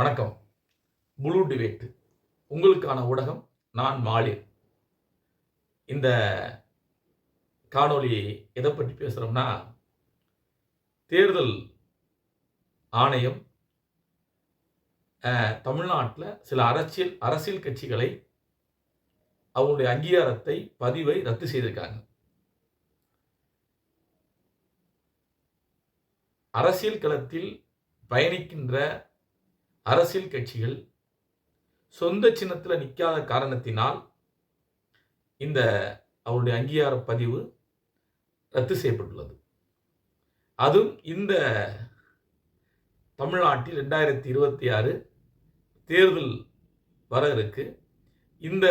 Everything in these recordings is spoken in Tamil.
வணக்கம். முழு டிபேட் உங்களுக்கான ஊடகம் நான் மாலிர் இந்த காணொளி எதை பற்றி பேசுகிறோம்னா தேர்தல் ஆணையம் தமிழ்நாட்டில் சில அரசியல் அரசியல் கட்சிகளை அவங்களுடைய அங்கீகாரத்தை பதிவை ரத்து செய்திருக்காங்க. அரசியல் களத்தில் பயணிக்கின்ற அரசியல் கட்சிகள் சொந்த சின்னத்தில் நிற்காத காரணத்தினால் இந்த அவருடைய அங்கீகார பதிவு ரத்து செய்யப்பட்டுள்ளது. அதுவும் இந்த தமிழ்நாட்டில் ரெண்டாயிரத்தி இருபத்தி ஆறு தேர்தல் வர இருக்கு. இந்த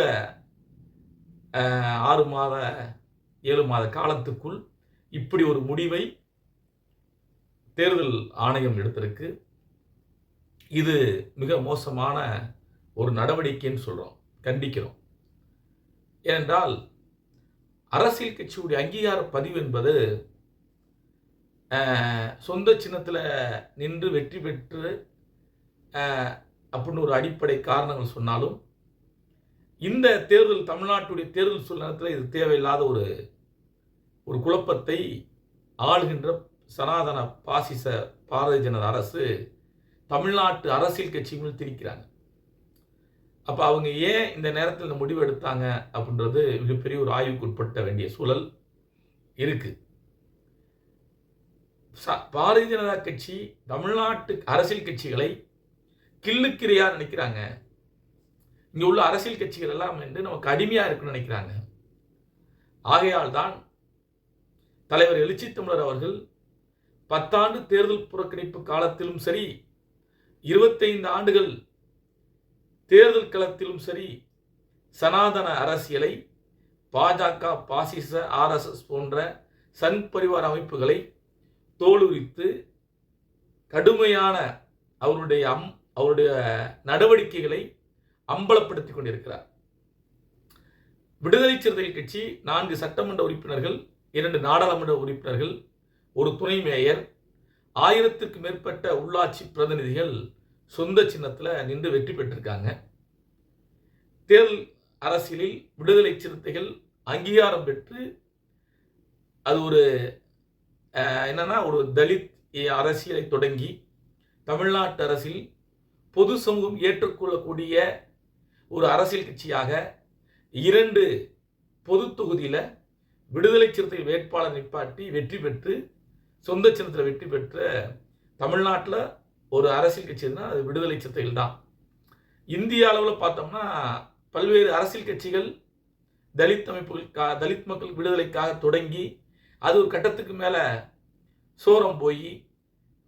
ஆறு மாத ஏழு மாத காலத்துக்குள் இப்படி ஒரு முடிவை தேர்தல் ஆணையம் எடுத்திருக்கு. இது மிக மோசமான ஒரு நடவடிக்கைன்னு சொல்கிறோம் கண்டிக்கிறோம். ஏனென்றால் அரசியல் கட்சியுடைய அங்கீகார பதிவு என்பது சொந்த சின்னத்தில் நின்று வெற்றி பெற்று அப்படின்னு ஒரு அடிப்படை காரணங்கள் சொன்னாலும் இந்த தேர்தல் தமிழ்நாட்டுடைய தேர்தல் சூழ்நிலத்தில் இது தேவையில்லாத ஒரு ஒரு குழப்பத்தை ஆளுகின்ற சனாதன பாசிச பாரதிய ஜனதா அரசு தமிழ்நாட்டு அரசியல் கட்சிகள் திரிக்கிறாங்க அப்போ அவங்க ஏன் இந்த நேரத்தில் இந்த முடிவு எடுத்தாங்க அப்படின்றது மிகப்பெரிய ஒரு ஆய்வுக்கு உட்பட்ட வேண்டிய சூழல் இருக்கு. பாரதிய ஜனதா கட்சி தமிழ்நாட்டு அரசியல் கட்சிகளை கிள்ளுக்கிரையா நினைக்கிறாங்க. இங்கே உள்ள அரசியல் கட்சிகள் எல்லாம் என்று நமக்கு அடிமையாக இருக்குன்னு நினைக்கிறாங்க. ஆகையால் தான் தலைவர் எழுச்சி தமிழர் அவர்கள் பத்தாண்டு தேர்தல் புறக்கணிப்பு காலத்திலும் சரி இருபத்தைந்து ஆண்டுகள் தேர்தல் களத்திலும் சரி சனாதன அரசியலை பாஜக பாசிச ஆர்எஸ்எஸ் போன்ற சன் பரிவார அமைப்புகளை தோலுரித்து கடுமையான அவருடைய அம் அவருடைய நடவடிக்கைகளை அம்பலப்படுத்தி கொண்டிருக்கிறார். விடுதலை சிறுத்தைகள் கட்சி நான்கு சட்டமன்ற உறுப்பினர்கள் இரண்டு நாடாளுமன்ற உறுப்பினர்கள் ஒரு துணை மேயர் ஆயிரத்துக்கு மேற்பட்ட உள்ளாட்சி பிரதிநிதிகள் சொந்த சின்னத்தில் நின்று வெற்றி பெற்றிருக்காங்க. தேர்தல் அரசியலில் விடுதலை சிறுத்தைகள் அங்கீகாரம் பெற்று அது ஒரு என்னன்னா ஒரு தலித் அரசியலை தொடங்கி தமிழ்நாட்டு அரசில் பொது சமூகம் ஏற்றுக்கொள்ளக்கூடிய ஒரு அரசியல் கட்சியாக இரண்டு பொது தொகுதியில் விடுதலை சிறுத்தைகள் வேட்பாளர் நிப்பாட்டி வெற்றி பெற்று சொந்த சின்னத்தில் வெற்றி பெற்ற தமிழ்நாட்டில் ஒரு அரசியல் கட்சி எதுனா அது விடுதலை சிறுத்தைகள் தான். இந்திய அளவில் பார்த்தோம்னா பல்வேறு அரசியல் கட்சிகள் தலித் அமைப்புகளுக்காக தலித் மக்கள் விடுதலைக்காக தொடங்கி அது ஒரு கட்டத்துக்கு மேலே சோரம் போய்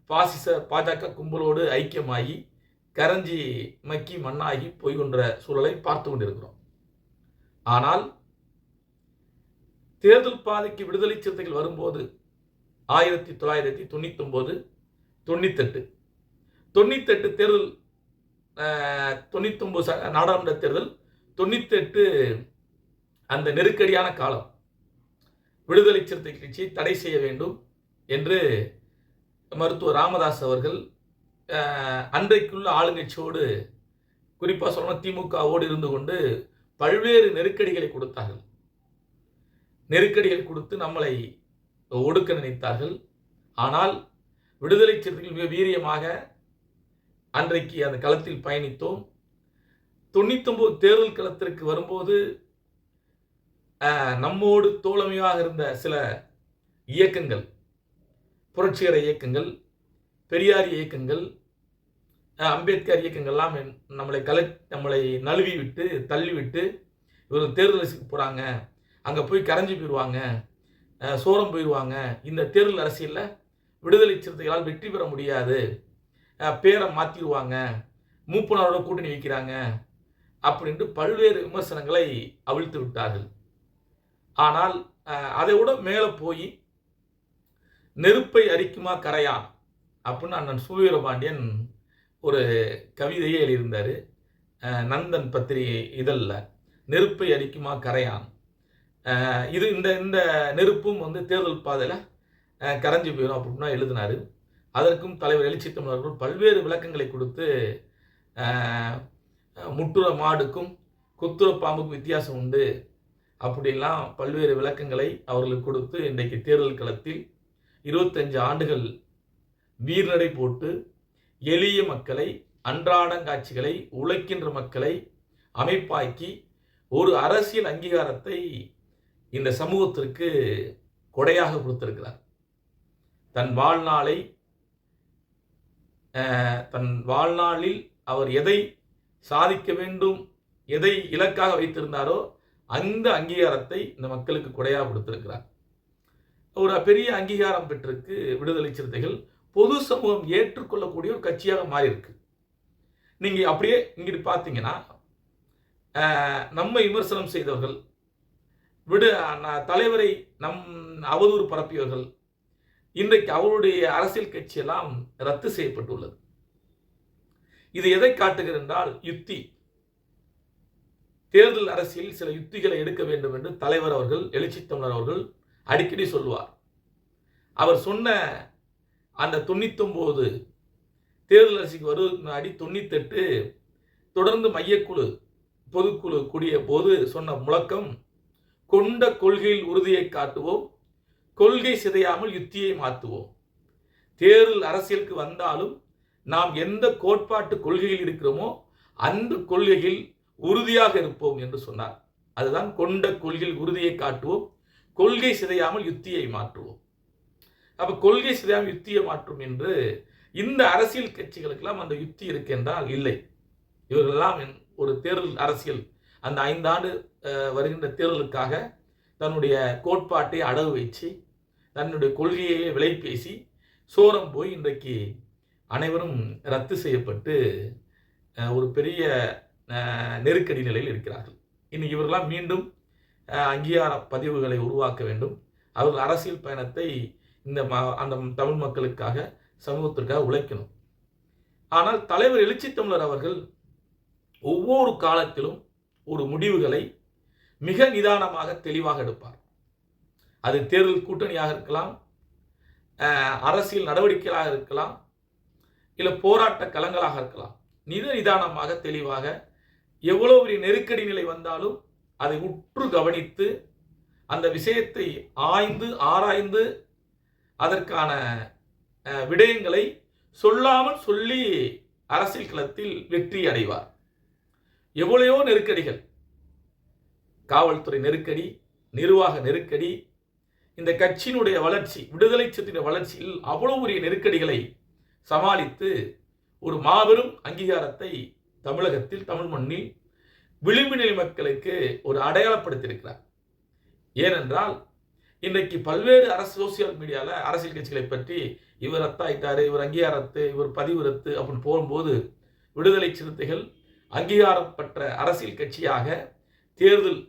பாசிச பாஜக கும்பலோடு ஐக்கியமாகி கரஞ்சி மக்கி மண்ணாகி போய்கொன்ற சூழலை பார்த்து கொண்டிருக்கிறோம். ஆனால் தேர்தல் பாதைக்கு விடுதலை சிறுத்தைகள் வரும்போது ஆயிரத்தி தொள்ளாயிரத்தி தொண்ணூத்தி தொண்ணூத்தெட்டு. தொண்ணூத்தெட்டு தேர்தல் தொண்ணூத்தொம்பது நாடாளுமன்ற தேர்தல் தொண்ணூத்தெட்டு அந்த நெருக்கடியான காலம். விடுதலை சிறுத்தை கட்சியை தடை செய்ய வேண்டும் என்று மருத்துவர் ராமதாஸ் அவர்கள் அன்றைக்குள்ள ஆளுங்கட்சியோடு குறிப்பாக சொல்லணும் திமுகவோடு இருந்து கொண்டு பல்வேறு நெருக்கடிகளை கொடுத்தார்கள். நெருக்கடிகள் கொடுத்து நம்மளை ஒடுக்க நினைத்தார்கள். ஆனால் விடுதலை சிறுத்தைகள் மிக வீரியமாக அன்றைக்கு அந்த களத்தில் பயணித்தோம். தொண்ணூத்தொம்பது தேர்தல் களத்திற்கு வரும்போது நம்மோடு தோழமையாக இருந்த சில இயக்கங்கள் புரட்சிகர இயக்கங்கள் பெரியார் இயக்கங்கள் அம்பேத்கர் இயக்கங்கள்லாம் நம்மளை கலை நம்மளை நழுவி விட்டு தள்ளிவிட்டு இவர்கள் இவர் தேர்தல் போகிறாங்க அங்கே போய் கரைஞ்சி போயிடுவாங்க சோரம் போயிடுவாங்க இந்த தேர்தல் அரசியலில் விடுதலை சிறுத்தைகளால் வெற்றி பெற முடியாது. பேரை மாற்றிடுவாங்க மூப்பனாரோட கூட்டணி வைக்கிறாங்க. அப்படின்ட்டு பல்வேறு விமர்சனங்களை அவிழ்த்து விட்டார்கள். ஆனால் அதை விட மேலே போய் நெருப்பை அரிக்குமா கரையான் அப்படின்னு அண்ணன் சுவீரபாண்டியன் ஒரு கவிதையே எழுதியிருந்தார். நந்தன் பத்திரிகை இதழில் நெருப்பை அடிக்குமா கரையான். இது இந்த இந்த நெருப்பும் வந்து தேர்தல் பாதையில் கரைஞ்சி போயிடும் அப்படின்னா எழுதினார். அதற்கும் தலைவர் எழுச்சி தமிழர்கள் பல்வேறு விளக்கங்களை கொடுத்து அஹ், முட்டுற மாடுக்கும் குத்துற பாம்புக்கும் வித்தியாசம் உண்டு அப்படிலாம் பல்வேறு விளக்கங்களை அவர்களுக்கு கொடுத்து இன்றைக்கு தேர்தல் களத்தில் இருபத்தஞ்சு ஆண்டுகள் வீர்நடை போட்டு எளிய மக்களை அன்றாடங்காட்சிகளை உழைக்கின்ற மக்களை அமைப்பாக்கி ஒரு அரசியல் அங்கீகாரத்தை இந்த சமூகத்திற்கு கொடையாக கொடுத்திருக்கிறார். தன் வாழ்நாளை தன் வாழ்நாளில் அவர் எதை சாதிக்க வேண்டும் எதை இலக்காக வைத்திருந்தாரோ அந்த அங்கீகாரத்தை இந்த மக்களுக்கு கொடையாக கொடுத்திருக்கிறார். ஒரு பெரிய அங்கீகாரம் பெற்றிருக்கு விடுதலை சிறுத்தைகள். பொது சமூகம் ஏற்றுக்கொள்ளக்கூடிய ஒரு கட்சியாக மாறியிருக்கு. நீங்கள் அப்படியே இங்கிட்டு பார்த்தீங்கன்னா நம்மை நம்ம விமர்சனம் செய்தவர்கள் விடு தலைவரை நம் அவதூறு பரப்பியவர்கள். இன்றைக்கு அவருடைய அரசியல் கட்சியெல்லாம் ரத்து செய்யப்பட்டுள்ளது. இது எதை காட்டுகிறென்றால் யுத்தி. தேர்தல் அரசியல் சில யுத்திகளை எடுக்க வேண்டும் என்று தலைவர் அவர்கள் எழுச்சி தமிழர் அவர்கள் அடிக்கடி சொல்வார் அவர் சொன்ன அந்த தொண்ணூத்தொம்போது தேர்தல் அரசிக்கு வருவதற்கு முன்னாடி தொண்ணூத்தெட்டு தொடர்ந்து மையக்குழு பொதுக்குழு கூடிய போது சொன்ன முழக்கம் கொண்ட கொள்கையில் உறுதியை காட்டுவோம் கொள்கை சிதையாமல் யுத்தியை மாற்றுவோம். தேர்தல் அரசியலுக்கு வந்தாலும் நாம் எந்த கோட்பாட்டு கொள்கையில் இருக்கிறோமோ அந்த கொள்கையில் உறுதியாக இருப்போம் என்று சொன்னார். அதுதான் கொண்ட கொள்கையில் உறுதியை காட்டுவோம் கொள்கை சிதையாமல் யுத்தியை மாற்றுவோம். அப்போ கொள்கை சிதையாமல் யுத்தியை மாற்றும் என்று இந்த அரசியல் கட்சிகளுக்கெல்லாம் அந்த யுத்தி இருக்கின்றால் இல்லை. இவர்களெல்லாம் ஒரு தேர்தல் அரசியல் அந்த ஐந்தாண்டு வருகின்ற தேர்தலுக்காக தன்னுடைய கோட்பாட்டை அடகு வச்சு தன்னுடைய கொள்கையை விலை பேசி சோரம் போய் இன்றைக்கு அனைவரும் ரத்து செய்யப்பட்டு ஒரு பெரிய நெருக்கடி நிலையில் இருக்கிறார்கள். இன்னைக்கு இவர்களாம் மீண்டும் அங்கீகார பதிவுகளை உருவாக்க வேண்டும். அவர்கள் அரசியல் பயணத்தை இந்த ம- அந்த தமிழ் மக்களுக்காக சமூகத்திற்காக உழைக்கணும். ஆனால் தலைவர் எழுச்சி தமிழர் அவர்கள் ஒவ்வொரு காலத்திலும் ஒரு முடிவுகளை மிக நிதானமாக தெளிவாக எடுப்பார். அது தேர்தல் கூட்டணியாக இருக்கலாம் அரசியல் நடவடிக்கைகளாக இருக்கலாம் இல்லை போராட்ட களங்களாக இருக்கலாம். நித நிதானமாக தெளிவாக எவ்வளோ பெரிய நெருக்கடி நிலை வந்தாலும் அதை உற்று கவனித்து அந்த விஷயத்தை ஆய்ந்து ஆராய்ந்து அதற்கான விடயங்களை சொல்லாமல் சொல்லி அரசியல் களத்தில் வெற்றி அடைவார். எவ்வளையோ நெருக்கடிகள். காவல்துறை நெருக்கடி நிர்வாக நெருக்கடி இந்த கட்சியினுடைய வளர்ச்சி விடுதலை சிறுத்தையினுடைய வளர்ச்சியில் அவ்வளவு உரிய நெருக்கடிகளை சமாளித்து ஒரு மாபெரும் அங்கீகாரத்தை தமிழகத்தில் தமிழ் மண்ணில் விளிம்பு நிலை மக்களுக்கு ஒரு அடையாளப்படுத்தியிருக்கிறார். ஏனென்றால் இன்றைக்கு பல்வேறு அரசு சோசியல் மீடியாவில் அரசியல் கட்சிகளை பற்றி இவர் ரத்தாயிட்டாரு இவர் அங்கீகாரத்து இவர் பதிவு ரத்து அப்படின்னு போகும்போது விடுதலை சிறுத்தைகள் அங்கீகாரம் பெற்ற அரசியல் கட்சியாக தேர்தல்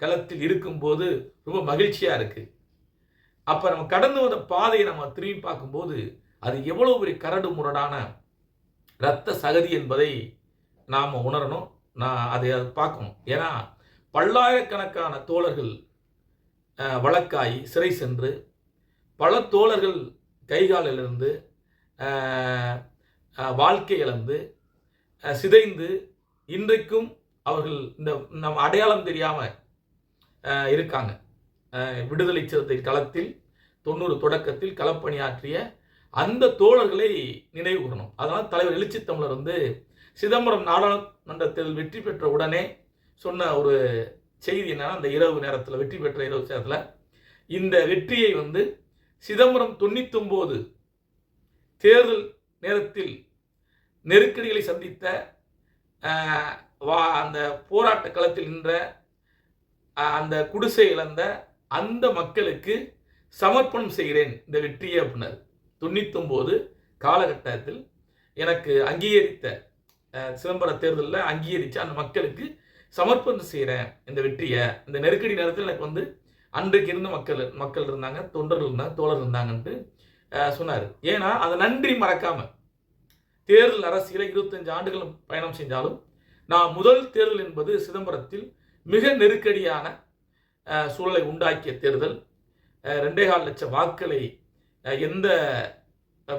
களத்தில் இருக்கும்போது ரொம்ப மகிழ்ச்சியாக இருக்குது அப்போ நம்ம கடந்து வந்த பாதையை நம்ம திரும்பி பார்க்கும்போது அது எவ்வளோ பெரிய கரடு முரடான இரத்த சகதி என்பதை நாம் உணரணும். நான் அதை அதை பார்க்கணும். ஏன்னா பல்லாயிரக்கணக்கான தோழர்கள் வழக்காய் சிறை சென்று பல தோழர்கள் கைகாலிலிருந்து வாழ்க்கை இழந்து சிதைந்து இன்றைக்கும் அவர்கள் இந்த நம் அடையாளம் தெரியாமல் இருக்காங்க. விடுதலை சிறுத்தை களத்தில் தொண்ணூறு தொடக்கத்தில் களப்பணியாற்றிய அந்த தோழர்களை நினைவு கூறணும். அதனால் தலைவர் எழுச்சி தமிழர் வந்து சிதம்பரம் நாடாளுமன்றத்தில் வெற்றி பெற்ற உடனே சொன்ன ஒரு செய்தி என்னன்னா அந்த இரவு நேரத்தில் வெற்றி பெற்ற இரவு நேரத்தில் இந்த வெற்றியை வந்து சிதம்பரம் தொண்ணூத்தொம்போது தேர்தல் நேரத்தில் நெருக்கடிகளை சந்தித்த வா அந்த போராட்ட களத்தில் நின்ற அந்த குடிசை இழந்த அந்த மக்களுக்கு சமர்ப்பணம் செய்கிறேன் இந்த வெற்றியை அப்படின்னாரு தொண்ணூத்தொம்போது காலகட்டத்தில் எனக்கு அங்கீகரித்த சிதம்பர தேர்தலில் அங்கீகரித்து அந்த மக்களுக்கு சமர்ப்பணம் செய்கிறேன் இந்த வெற்றியை. இந்த நெருக்கடி நேரத்தில் எனக்கு வந்து அன்றைக்கு இருந்த மக்கள் மக்கள் இருந்தாங்க தொண்டர்கள் இருந்தாங்க தோழர் இருந்தாங்கன்ட்டு சொன்னார். ஏன்னா அதை நன்றி மறக்காமல் தேர்தல் அரசியலை இருபத்தஞ்சு ஆண்டுகள் பயணம் செஞ்சாலும் நான் முதல் தேர்தல் என்பது சிதம்பரத்தில் மிக நெருக்கடியான சூழலை உண்டாக்கிய தேர்தல். ரெண்டே கால் லட்சம் வாக்களை எந்த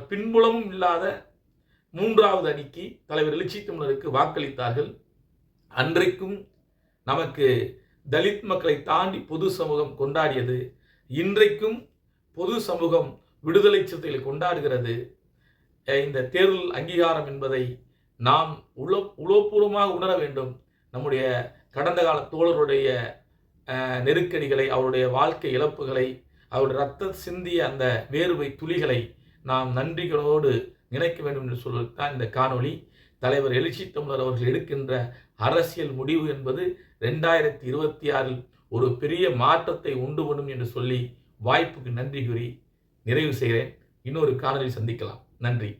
பின்புலமும் இல்லாத மூன்றாவது அணிக்கு தலைவர் எழுச்சி தமிழருக்கு வாக்களித்தார்கள். அன்றைக்கும் நமக்கு தலித் மக்களை தாண்டி பொது சமூகம் கொண்டாடியது இன்றைக்கும் பொது சமூகம் விடுதலை சிறுத்தைகளை கொண்டாடுகிறது. இந்த தேர்தல் அங்கீகாரம் என்பதை நாம் உளோ உளப்பூர்வமாக உணர வேண்டும். நம்முடைய கடந்த கால தோழருடைய நெருக்கடிகளை அவருடைய வாழ்க்கை இழப்புகளை அவருடைய ரத்த சிந்திய அந்த வேர்வை துளிகளை நாம் நன்றிகளோடு நினைக்க வேண்டும் என்று சொல்வதுதான் இந்த காணொளி. தலைவர் எழுச்சி தமிழர் அவர்கள் எடுக்கின்ற அரசியல் முடிவு என்பது ரெண்டாயிரத்தி இருபத்தி ஆறில் ஒரு பெரிய மாற்றத்தை உண்டு பண்ணும் என்று சொல்லி வாய்ப்புக்கு நன்றி கூறி நிறைவு செய்கிறேன். இன்னொரு காணொலி சந்திக்கலாம். நன்றி.